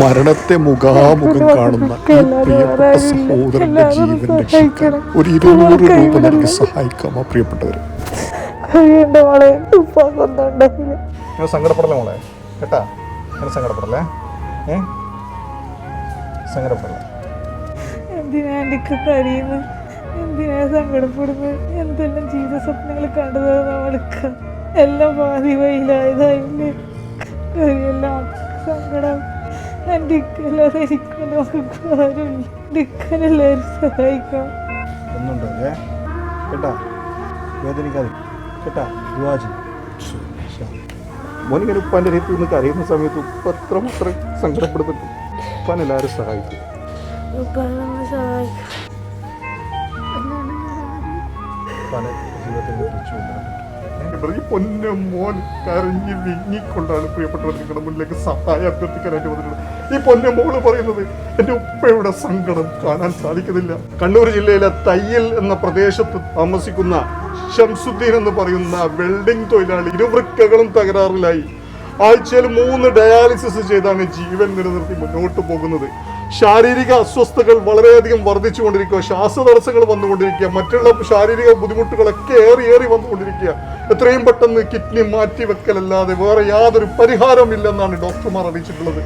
മരണത്തെ മുഖാമുഖം കാണുന്ന ഈ പ്രിയപ്പെട്ട സഹോദരന്റെ ജീവൻ രക്ഷിക്കാൻ ഒരു ഇരുന്നൂറ് രൂപ നൽകി സഹായിക്കാമോ പ്രിയപ്പെട്ടവർ നിങ്ങൾ സങ്കടപ്പെടല്ലേ മോളെ? കേട്ടാ? നിങ്ങൾ സങ്കടപ്പെടല്ലേ? ഏ? സങ്കടപ്പെടല്ലേ? എന്തിനാ എനിക്ക് കരയുന്നു എന്തിനാ സങ്കടപ്പെടുന്നത്? എന്തെല്ലാം ജീവിത സ്വപ്നങ്ങൾ കണ്ടത് നമ്മൾക്ക് എല്ലാം പാതി വയിലായതായില്ലേ എല്ലാം സങ്കടം. എന്റെ ഇക്കല്ലാതെ എനിക്ക് നോക്കും ആരുമില്ല എന്റെ ഇക്കനെല്ലാവരും സഹായിക്കാം ഒന്നുണ്ടല്ലേ കേട്ടാ? വേദനിക്കാതെ കേട്ടാ ചെയ്യും മോനിങ്ങനെ ഉപ്പാന്റെ രീതി നിന്ന് കരയുന്ന സമയത്ത് ഉപ്പ അത്ര മാത്രം സങ്കടപ്പെടുന്നുണ്ട്. ഉപ്പാൻ എല്ലാവരും സഹായിക്കും. ഉപ്പാനെ ജീവിതത്തിൽ തിരിച്ചു ഈ പൊന്നു മോൻ കരഞ്ഞ് വിങ്ങിക്കൊണ്ടാണ് പ്രിയപ്പെട്ടവർ നിങ്ങളുടെ മുന്നിലേക്ക് സഹായം അഭ്യർത്ഥിക്കാനായിട്ട് വന്നിട്ടുള്ളത്. ഈ പൊന്നു മോൾ പറയുന്നത് എന്റെ ഉപ്പയുടെ സങ്കടം കാണാൻ സാധിക്കുന്നില്ല. കണ്ണൂർ ജില്ലയിലെ തയ്യൽ എന്ന പ്രദേശത്ത് താമസിക്കുന്ന ഷംസുദ്ദീൻ എന്ന് പറയുന്ന വെൽഡിംഗ് തൊഴിലാളി ഇരുവൃക്കകളും തകരാറിലായി. ആഴ്ചയിൽ മൂന്ന് ഡയാലിസിസ് ചെയ്താണ് ജീവൻ നിലനിർത്തി മുന്നോട്ട് പോകുന്നത്. ശാരീരിക അസ്വസ്ഥതകൾ വളരെയധികം വർദ്ധിച്ചുകൊണ്ടിരിക്കുക. ശ്വാസതടസ്സങ്ങൾ വന്നുകൊണ്ടിരിക്കുക. മറ്റുള്ള ശാരീരിക ബുദ്ധിമുട്ടുകളൊക്കെ ഏറി ഏറി വന്നുകൊണ്ടിരിക്കുക. എത്രയും പെട്ടെന്ന് കിഡ്നി മാറ്റി വെക്കലല്ലാതെ വേറെ യാതൊരു പരിഹാരമില്ലെന്നാണ് ഡോക്ടർമാർ അറിയിച്ചിട്ടുള്ളത്.